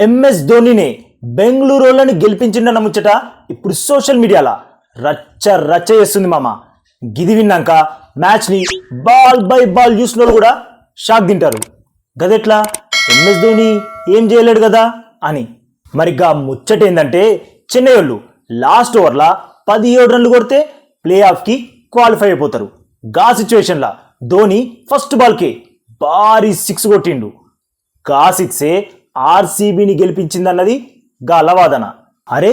MS ధోనినే Bengaluru వాళ్ళని గెలిపించిండన్న ముచ్చట ఇప్పుడు సోషల్ మీడియాలో రచ్చ రచ్చ చేస్తుంది మామ. గిది విన్నాక మ్యాచ్ని బాల్ బై బాల్ చూసిన వాళ్ళు కూడా షాక్ తింటారు. గదెట్లా? ఎంఎస్ ధోని ఏం చేయలేడు కదా అని. మరిగా ముచ్చట ఏంటంటే చెన్నై వాళ్ళు లాస్ట్ ఓవర్లా పదిహేడు రన్లు కొడితే ప్లే ఆఫ్కి క్వాలిఫై అయిపోతారు. గా సిచ్యువేషన్లో ధోని ఫస్ట్ బాల్కే భారీ సిక్స్ కొట్టిండు. గా సిక్సే ఆర్సీబీని గెలిపించిందన్నది గలవాదన. అరే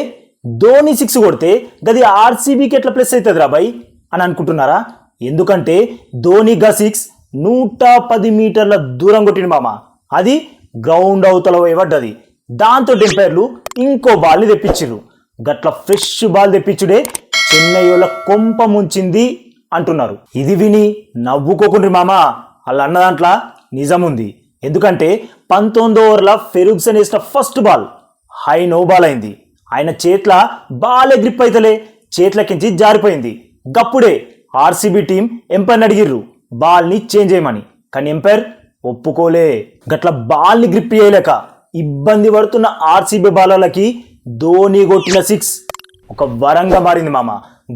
ధోని సిక్స్ కొడితే గది ఆర్సీబీకి ఎట్లా ప్లస్ అవుతుంది రాబాయ్ అని అనుకుంటున్నారా? ఎందుకంటే ధోని గా సిక్స్ నూట పది మీటర్ల దూరం కొట్టిండు మామ. అది గ్రౌండ్ అవతల పోయి పడ్డది దాంతో ఎంపైర్లు ఇంకో బాల్ని తెప్పించారు గట్ల ఫ్రెష్ బాల్ తెప్పించుడే చెన్నై వాళ్ళ కొంప ముంచింది అంటున్నారు. ఇది విని నవ్వుకోకుండ్రి మామ. వాళ్ళ అన్న దాంట్లో నిజం ఉంది ఎందుకంటే పంతొమ్మిదో ఓవర్ల ఫెరుగ్సన్ వేసిన first ball high no ball అయింది. ఆయన చేట్ల బాలే గ్రిప్ అయితలే చేతులకించి జారిపోయింది. గప్పుడే ఆర్సీబీ టీం ఎంపైర్ని అడిగిర్రు బాల్ని చేంజ్ చేయమని. కానీ ఎంపైర్ ఒప్పుకోలే. గట్ల బాల్ని గ్రిప్ చేయలేక ఇబ్బంది పడుతున్న ఆర్సీబీ బాలర్లకి ధోని కొట్టిన సిక్స్ ఒక వరంగా మారింది మామ.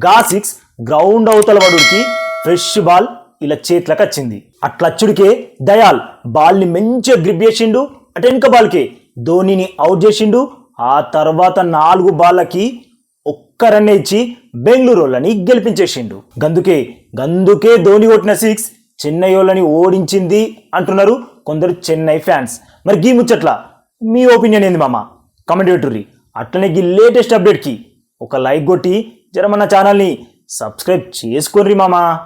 గా సిక్స్ గ్రౌండ్ అవతల వడుడికి ఫ్రెష్ బాల్ ఇలా చేతులకు వచ్చింది. అట్లచ్చుడికే దయాల్ బాల్ని మంచిగా గ్రిప్ చేసిండు. అటు వెనుక బాల్కే ధోనిని అవుట్ చేసిండు. ఆ తర్వాత నాలుగు బాళ్ళకి ఒక్క రన్ ఇచ్చి బెంగళూరు వాళ్ళని గెలిపించేసిండు. గందుకే గందుకే ధోని కొట్టిన సిక్స్ చెన్నై వాళ్ళని ఓడించింది అంటున్నారు కొందరు చెన్నై ఫ్యాన్స్. మరి గీ ముచ్చట్ల మీ ఒపీనియన్ ఏంది మామ? కమెంట్ పెట్టుర్రి. అట్లనే గీ లేటెస్ట్ అప్డేట్కి ఒక లైక్ కొట్టి జర మన ఛానల్ని సబ్స్క్రైబ్ చేసుకోర్రి మామా.